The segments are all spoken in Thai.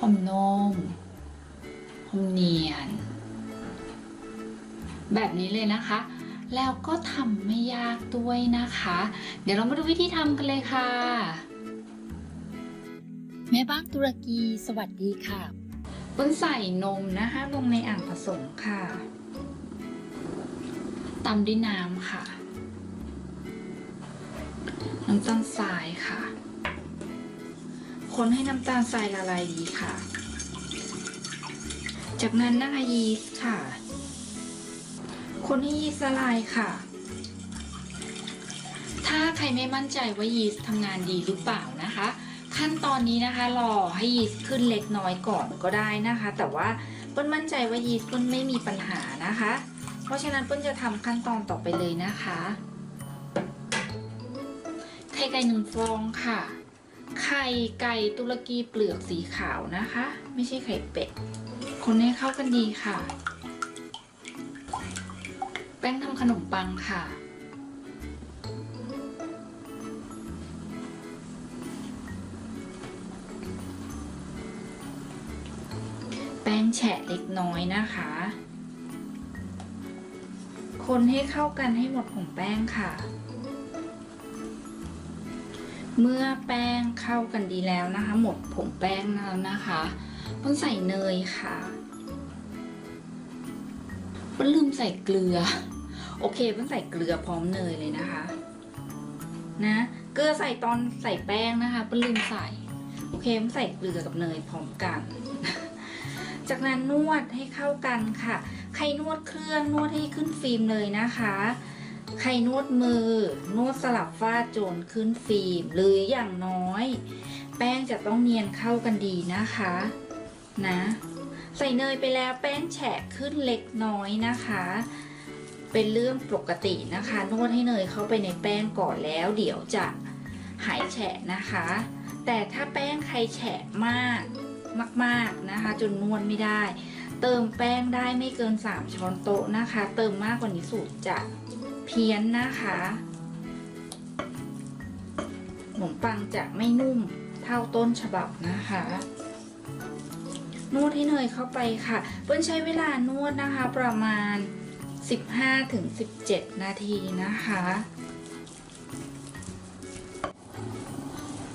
หอมนมหอมเนียน แบบนี้เลยนะคะ แล้วก็ทำไม่ยากด้วยนะคะ เดี๋ยวเรามาดูวิธีทำกันเลยค่ะ แม่บ้านตุรกีสวัสดีค่ะต้นใส่นมนะคะลงในอ่างผสมค่ะตามด้วยน้ำค่ะ น้ำตาลทรายค่ะ คนให้น้ำตาลทรายละลายดีค่ะ จากนั้นนะคะยีสต์ค่ะ คนให้ยีสต์ละลายค่ะ ถ้าใครไม่มั่นใจว่ายีสต์ทำงานดีหรือเปล่านะคะ ขั้นตอนนี้นะคะรอให้ยีสต์ขึ้นเล็กน้อยก่อนก็ได้นะคะ แต่ว่าเปิ้ลมั่นใจว่ายีสต์เปิ้ลไม่มีปัญหานะคะ เพราะฉะนั้นเปิ้ลจะทำขั้นตอนต่อไปเลยนะคะไข่ไก่หนึ่งฟองค่ะ ไข่ไก่ตุรกีเปลือกสีขาวนะคะ ไม่ใช่ไข่เป็ด คนให้เข้ากันดีค่ะ แป้งทำขนมปังค่ะแป้งแฉะเล็กน้อยนะคะ คนให้เข้ากันให้หมดของแป้งค่ะ เมื่อแป้งเข้ากันดีแล้วนะคะ หมดผงแป้งแล้วนะคะต้นใส่เนยค่ะต้นลืมใส่เกลือ โอเคต้นใส่เกลือพร้อมเนยเลยนะคะ นะเกลือใส่ตอนใส่แป้งนะคะต้นลืมใส่ โอเคต้นใส่เกลือกับเนยพร้อมกัน จากนั้นนวดให้เข้ากันค่ะ ใครนวดเครื่องนวดให้ขึ้นฟิล์มเลยนะคะ ใครนวดมือ นวดสลับฟาดโจนขึ้นฟิล์ม หรืออย่างน้อย แป้งจะต้องเนียนเข้ากันดีนะคะ นะ ใส่เนยไปแล้วแป้งแฉะขึ้นเล็กน้อยนะคะ เป็นเรื่องปกตินะคะ นวดให้เนยเข้าไปในแป้งก่อนแล้ว เดี๋ยวจะหายแฉะนะคะ แต่ถ้าแป้งใครแฉะมากมากๆนะคะ จนนวดไม่ได้ เติมแป้งได้ไม่เกิน 3 ช้อนโต๊ะนะคะ เติมมากกว่านี้สูตรจะ เพี้ยนนะคะขนมปังจะไม่นุ่มเท่าต้นฉบับนะคะนวดให้เนยเข้าไปค่ะ เปิ้ลใช้เวลานวดนะคะ ประมาณ 15-17 นาทีนะคะ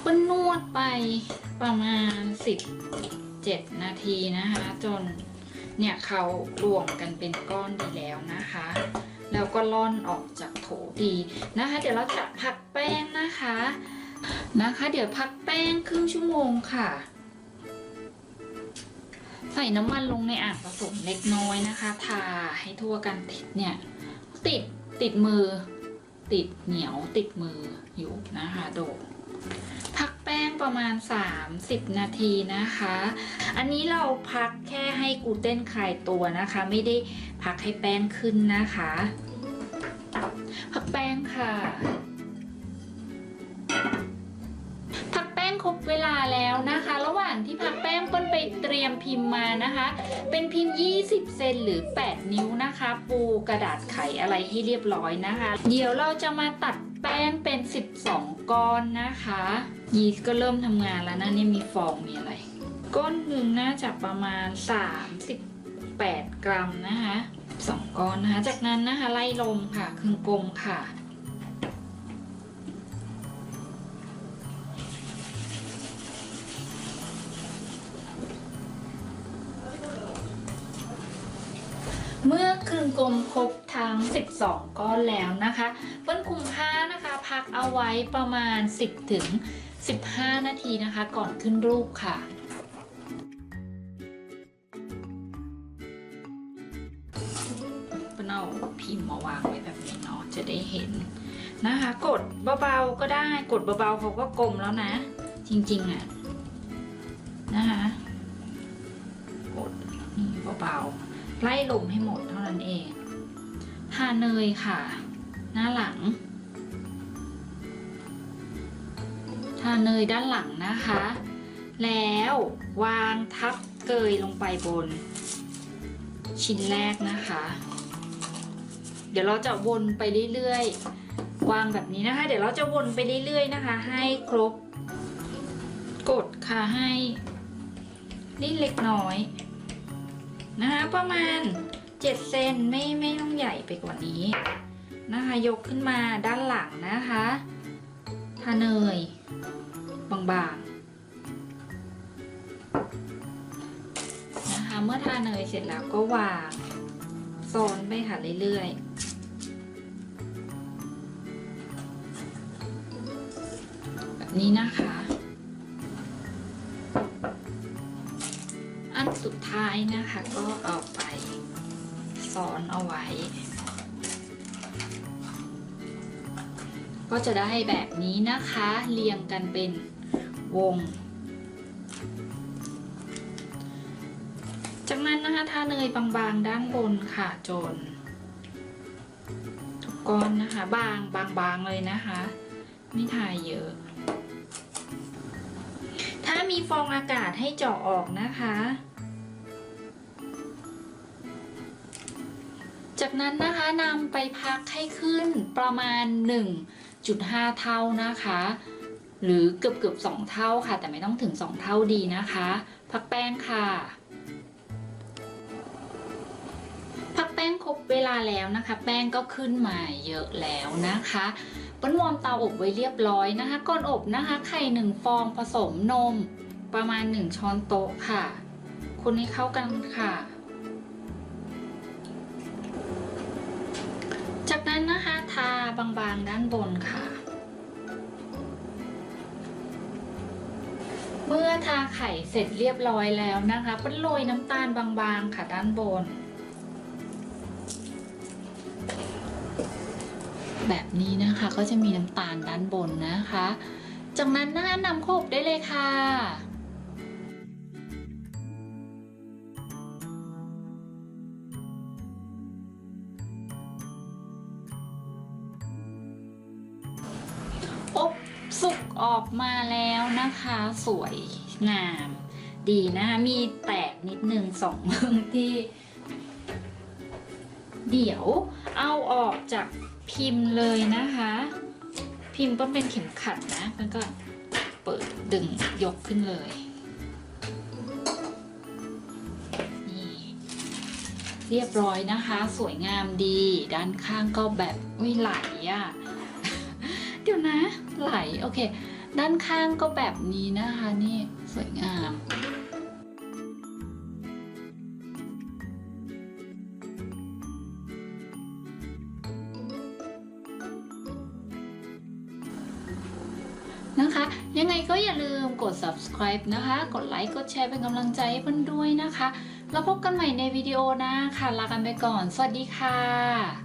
เปิ้ลนวดไปประมาณ 17 นาทีนะคะ จนเนี่ยเขารวมกันเป็นก้อนดีแล้วนะคะ แล้วก็ล่อนออกจากโถดีนะคะ เดี๋ยวเราจะพักแป้งนะคะนะคะ เดี๋ยวพักแป้งครึ่งชั่วโมงค่ะ ใส่น้ำมันลงในอ่างผสมเล็กน้อยนะคะ ทาให้ทั่วกันติดเนี่ย ติดติดมือ ติดเหนียวติดมืออยู่นะคะโดพักแป้งประมาณ 30 นาทีนะคะ อันนี้เราพักแค่ให้กูเตนคลายตัวนะคะ ไม่ได้ พักให้แป้งขึ้นนะคะ พักแป้งค่ะ พักแป้งครบเวลาแล้วนะคะ ระหว่างที่พักแป้งเปิ้ลไปเตรียมพิมพ์มานะคะ เป็นพิมพ์ 20 เซนหรือ 8 นิ้วนะคะ ปูกระดาษไขอะไรให้เรียบร้อยนะคะ เดี๋ยวเราจะมาตัดแป้งเป็น 12 ก้อนนะคะ ยีสต์ก็เริ่มทำงานแล้วนะนี่มีฟองมีอะไร ก้อนหนึ่งน่าจะประมาณ 38 กรัมนะคะ สองก้อนนะคะ จากนั้นนะคะไล่ลมค่ะครึ่งกลมค่ะ เมื่อครึ่งกลมครบทั้ง 12 ก้อนแล้วนะคะเปิ้ลคุมผ้านะคะ พักเอาไว้ประมาณ 10ถึง15 นาทีนะคะ ก่อนขึ้นรูปค่ะ พิมพ์มาวางไว้แบบนี้เนาะจะได้เห็นนะคะ กดเบาๆก็ได้กดเบาๆเขาก็กลมแล้วนะ จริงๆอะนะคะกดนี่เบาๆไล่ลมให้หมดเท่านั้นเองทาเนยค่ะ หน้าหลังทาเนยด้านหลังนะคะ แล้ววางทับเกยลงไปบน ชิ้นแรกนะคะ ดี๋ยวเราจะวนไปเรื่อยๆวางแบบนี้นะคะ เดี๋ยวเราจะวนไปเรื่อยๆนะคะ ให้ครบ กดค่ะให้รีดเล็กน้อยนะคะประมาณ 7 เซนไม่ไม่ต้องใหญ่ไปกว่านี้นะคะ ยกขึ้นมาด้านหลังนะคะทาเนยบางๆนะคะเมื่อทาเนยเสร็จแล้วก็วาง ซ้อนไปค่ะเรื่อยๆแบบนี้นะคะ อันสุดท้ายนะคะก็เอาไปซ้อนเอาไว้ ก็จะได้แบบนี้นะคะ เรียงกันเป็นวง ทาเนยบางๆ ด้านบนค่ะจน ทุกก้อนนะคะ บางบางๆเลยนะคะ ไม่ทาเยอะ ถ้ามีฟองอากาศให้เจาะออกนะคะ จากนั้นนะคะนำไปพักให้ขึ้นประมาณ 1.5 เท่านะคะหรือเกือบเกือบ2เท่าค่ะ แต่ไม่ต้องถึง2เท่าดีนะคะ พักแป้งค่ะ ป้งครบเวลาแล้วนะคะ แป้งก็ขึ้นมาเยอะแล้วนะคะปั้นวอร์มเตาอบไว้เรียบร้อยนะคะ ก่อนอบนะคะ ไข่หนึ่งฟองผสมนม ประมาณ 1 ช้อนโต๊ะค่ะ คนให้เข้ากันค่ะ จากนั้นนะคะทาบางๆด้านบนค่ะ เมื่อทาไข่เสร็จเรียบร้อยแล้วนะคะปั้นโรยน้ำตาลบางๆค่ะด้านบน แบบนี้นะคะ ก็จะมีน้ำตาลด้านบนนะคะ จากนั้นนะคะนำโคบได้เลยค่ะอบสุกออกมาแล้วนะคะ สวยงาม ดีนะคะมีแตกนิดนึงสองเมืองที่ เดี๋ยวเอาออกจาก พิมพ์เลยนะคะ พิมพ์ก็เป็นเข็มขัดนะ มันก็เปิดดึงยกขึ้นเลยนี่เรียบร้อยนะคะ สวยงามดี ด้านข้างก็แบบไม่ไหลอะ่ะ เดี๋ยวนะ ไหล โอเค ด้านข้างก็แบบนี้นะคะ นี่สวยงาม subscribe นะคะ กดไลค์ กดแชร์เป็นกำลังใจให้เพื่อนด้วยนะคะ แล้วพบกันใหม่ในวิดีโอหน้าค่ะ ลากันไปก่อน สวัสดีค่ะ